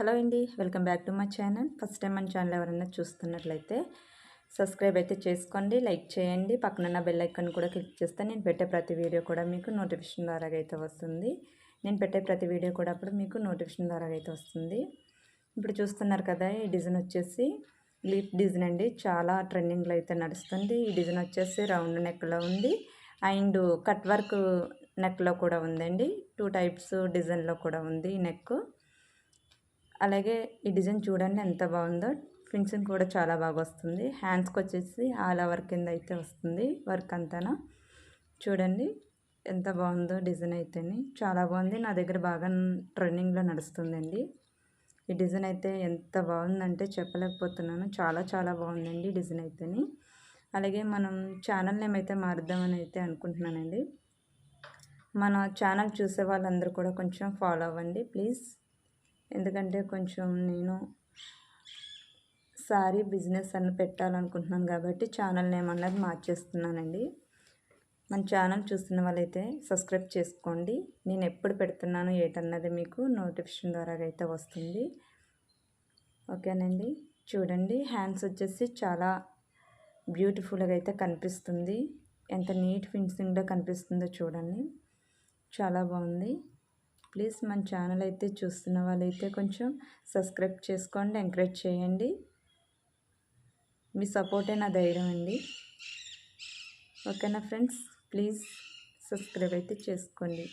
Hello అండి welcome back to my channel. First time మన channel ఎవరైనా చూస్తున్నట్లయితే సబ్స్క్రైబ్ అయితే చేసుకోండి లైక్ చేయండి. పక్కన బెల్ ఐకాన్ కూడా క్లిక్ చేస్తే నేను పెట్టే ప్రతి వీడియో కూడా మీకు నోటిఫికేషన్ ద్వారా అయితే వస్తుంది. నేను పెట్టే ప్రతి వీడియో కూడా అప్పుడు మీకు నోటిఫికేషన్ ద్వారా అయితే వస్తుంది. ఇప్పుడు చూస్తున్నారు కదా ఈ డిజైన్ వచ్చేసి లీప్ డిజైన్ అండి. చాలా ట్రెండింగ్లో అయితే నడుస్తుంది. ఈ డిజైన్ వచ్చేసి రౌండ్ నెక్లో ఉంది. అండ్ కట్ వర్క్ నెక్లో కూడా ఉందండి. టూ టైప్స్ డిజైన్లో కూడా ఉంది ఈ నెక్ అలాగే ఈ డిజైన్ చూడండి ఎంత బాగుందో. ఫినిషింగ్ కూడా చాలా బాగా వస్తుంది. హ్యాండ్స్కి వచ్చేసి ఆల్ ఓవర్ కింద అయితే వస్తుంది వర్క్ అంతా చూడండి ఎంత బాగుందో డిజైన్ అయితేని. చాలా బాగుంది. నా దగ్గర బాగా ట్రెండింగ్లో నడుస్తుందండి. ఈ డిజైన్ అయితే ఎంత బాగుందంటే చెప్పలేకపోతున్నాను. చాలా చాలా బాగుందండి డిజైన్ అయితేని. అలాగే మనం ఛానల్ నేమ్ అయితే మారుద్దామని అయితే అనుకుంటున్నానండి. మన ఛానల్ చూసే వాళ్ళందరూ కూడా కొంచెం ఫాలో అవ్వండి ప్లీజ్. ఎందుకంటే కొంచెం నేను సారీ బిజినెస్ అని పెట్టాలనుకుంటున్నాను కాబట్టి ఛానల్ నేమ్ అన్నది మార్చేస్తున్నానండి. మన ఛానల్ చూస్తున్న వాళ్ళైతే సబ్స్క్రైబ్ చేసుకోండి. నేను ఎప్పుడు పెడుతున్నాను ఏటన్నది మీకు నోటిఫికేషన్ ద్వారా అయితే వస్తుంది. ఓకేనండి. చూడండి హ్యాండ్స్ వచ్చేసి చాలా బ్యూటిఫుల్గా అయితే కనిపిస్తుంది. ఎంత నీట్ ఫినిషింగ్లో కనిపిస్తుందో చూడండి. చాలా బాగుంది. ప్లీజ్ మన ఛానల్ అయితే చూస్తున్న వాళ్ళైతే కొంచెం సబ్స్క్రైబ్ చేసుకోండి ఎంకరేజ్ చేయండి. మీ సపోర్టే నా ధైర్యం అండి. ఓకేనా ఫ్రెండ్స్? ప్లీజ్ సబ్స్క్రైబ్ అయితే చేసుకోండి.